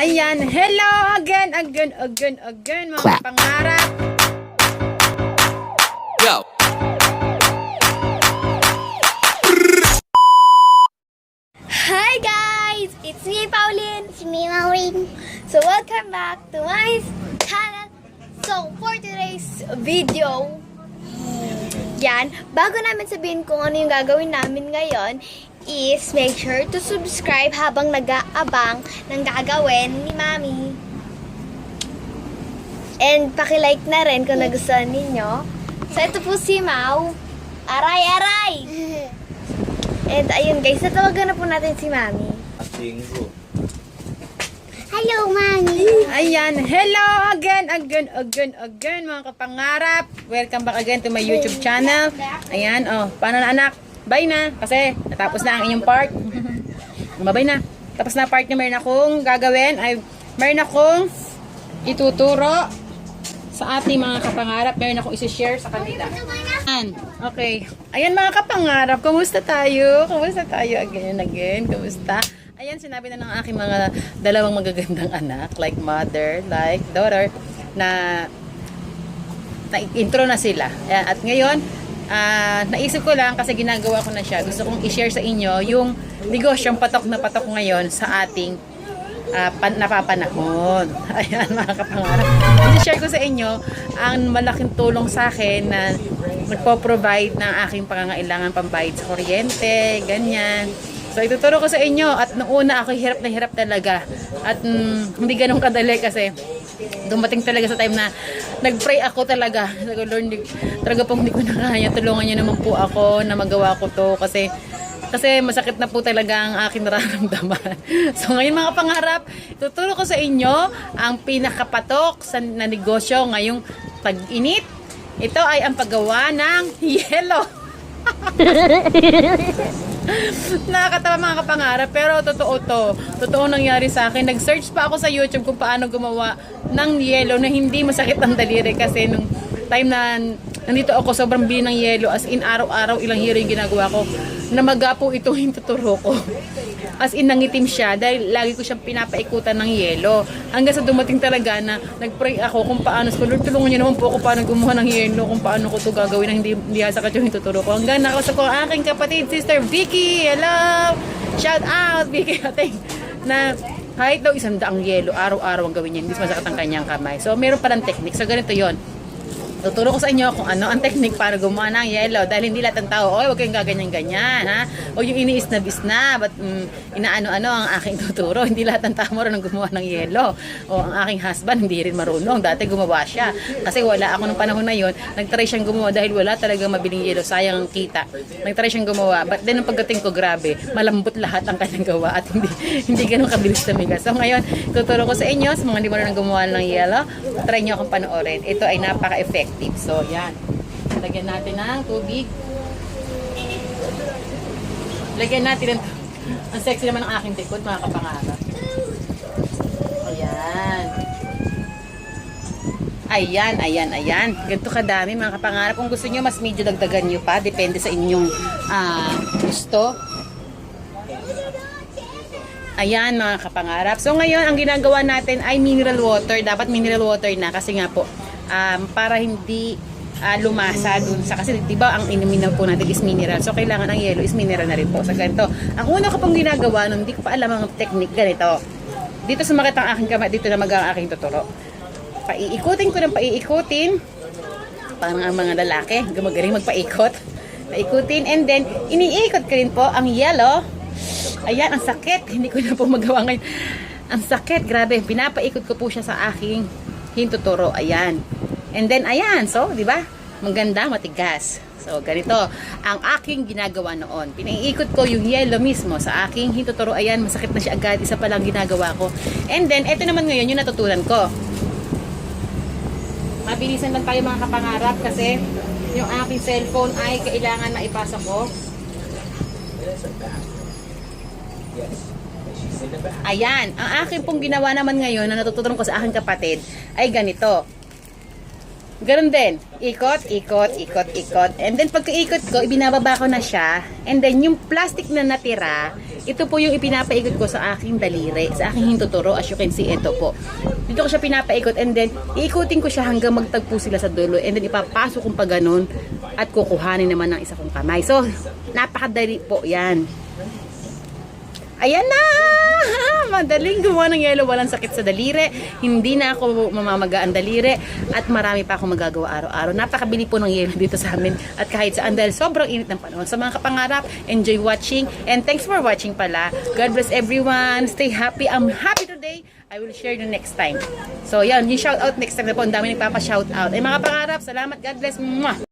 Ayan, hello again, again, again, again, mga pangarap. Yo. Hi guys! It's me, Pauline. It's me, Maureen. So welcome back to my channel. So for today's video, yan, bago namin sabihin kung ano yung gagawin namin ngayon, is make sure to subscribe habang nag-aabang ng gagawin ni Mami. And pakilike na rin kung nagustuhan ninyo. So ito po si Mau. Aray, aray! And ayun guys, natawagan na po natin si Mami. Hello, Mami! Ayan, hello again, again, again, again, mga kapangarap. Welcome back again to my YouTube channel. Ayan, oh, paano na anak? Bye na, kasi natapos na ang inyong part. Mabay na. Tapos na part na meron akong gagawin. Ay, meron akong ituturo sa ating mga kapangarap. Meron akong isi-share sa kanila. Okay. Ayan mga kapangarap, kumusta tayo? Kumusta tayo again and again? Kumusta? Ayan, sinabi na ng aking mga dalawang magagandang anak, like mother, like daughter, na na-intro na sila. Ayan, at ngayon, ah, naisip ko lang kasi ginagawa ko na siya. Gusto kong i-share sa inyo yung negosyong patok na patok ngayon sa ating ah, pan, napapanahon. Ayan mga kapangarap. I-share ko sa inyo ang malaking tulong sa akin na nagpo-provide ng aking pangangailangan pambayad sa kuryente, ganyan. So ituturo ko sa inyo at noong una ako hirap na hirap talaga at mm, hindi ganun kadali kasi dumating talaga sa time na nag-pray ako talaga. Sabi Lord, talaga pong hindi ko na kaya. Tulungan niyo naman po ako na magawa ko to kasi kasi masakit na po talaga ang aking nararamdaman. So ngayon mga pangarap, tuturo ko sa inyo ang pinakapatok sa na negosyo ngayong tag-init. Ito ay ang paggawa ng yellow. Nakakatawa mga kapangarap, pero totoo to. Totoo nangyari sa akin. Nag-search pa ako sa YouTube kung paano gumawa ng yellow na hindi masakit ang daliri kasi nung time na nandito ako, sobrang bili ng yellow. As in, araw-araw, ilang hero yung ginagawa ko. Namaga po ito yung tuturo ko. As in, nangitim siya dahil lagi ko siyang pinapaikutan ng yelo. Hanggang sa dumating talaga na nag-pray ako kung paano. So, Lord, tulungan niyo naman po ako paano gumawa ng yelo, kung paano ko to gagawin na hindi, hindi sakat yung tuturo ko. Hanggang nakasa ko ang aking kapatid, Sister Vicky. Hello! Shout out, Vicky. Ating, na kahit daw isang daang yelo, araw-araw ang gawin niya, hindi masakit ang kanyang kamay. So, meron palang technique. So, ganito yon Tuturo ko sa inyo kung ano ang technique para gumawa ng yellow dahil hindi lahat ng tao, oy, huwag kayong gaganyan-ganyan, ha? O yung iniis na bisna, but mm, inaano-ano ang aking tuturo. Hindi lahat ng tao marunong gumawa ng yellow. O ang aking husband, hindi rin marunong. Dati gumawa siya. Kasi wala ako nung panahon na yon nagtry siyang gumawa dahil wala talagang mabiling yellow. Sayang ang kita. Nagtry siyang gumawa. But then, nung pagdating ko, grabe, malambot lahat ang kanyang gawa at hindi, hindi ganun kabilis tumigas. So ngayon, tuturo ko sa inyo, sa mga hindi marunong gumawa ng yellow, try nyo akong panoorin. Ito ay napaka-effective. So, yan. Lagyan natin ng tubig. Lagyan natin ng ang sexy naman ng aking tikod, mga kapangarap. Ayan. Ayan, ayan, ayan. Ganito kadami mga kapangarap. Kung gusto nyo, mas medyo dagdagan nyo pa. Depende sa inyong ah, gusto. Ayan mga kapangarap. So ngayon, ang ginagawa natin ay mineral water. Dapat mineral water na kasi nga po, um, para hindi ah, lumasa dun sa, kasi di ba ang inumin po natin is mineral. So kailangan ang yellow is mineral na rin po. Sa ganito. Ang una ko pong ginagawa nun, hindi ko pa alam ang technique ganito. Dito sumakit ang aking kamay, dito na mag ang aking tuturo. Paiikutin ko ng paiikutin. Parang ang mga lalaki, gumagaling magpaikot. Paikutin and then iniikot ko rin po ang yellow Ayan, ang sakit. Hindi ko na po magawa ngayon. Ang sakit, grabe. Pinapaikot ko po siya sa aking hintuturo. Ayan. And then, ayan. So, di ba? Maganda, matigas. So, ganito. Ang aking ginagawa noon. Pinaiikot ko yung yellow mismo sa aking hintuturo. Ayan, masakit na siya agad. Isa pa lang ginagawa ko. And then, eto naman ngayon yung natutunan ko. Mabilisan lang tayo mga kapangarap kasi yung aking cellphone ay kailangan maipasa ko Ayan, ang akin pong ginawa naman ngayon na natutunan ko sa aking kapatid ay ganito. Ganun din. Ikot, ikot, ikot, ikot. And then pagka-ikot ko, ibinababa ko na siya. And then yung plastic na natira, ito po yung ipinapaikot ko sa aking daliri, sa aking hintuturo. As you can see, ito po. Dito ko siya pinapaikot and then iikutin ko siya hanggang magtagpo sila sa dulo. And then ipapasok kong pa ganun at kukuhanin naman ng isa kong kamay. So, napakadali po yan. Ayan na! Madaling gumawa ng yellow, walang sakit sa daliri. Hindi na ako mamamaga ang daliri at marami pa akong magagawa araw-araw. Napakabili po ng yellow dito sa amin at kahit saan dahil sobrang init ng panahon. Sa mga kapangarap, enjoy watching and thanks for watching pala. God bless everyone. Stay happy. I'm happy today. I will share you next time. So yan, yung shout out next time na po. Ang dami nagpapa-shout out. Ay mga pangarap, salamat. God bless. Mwah!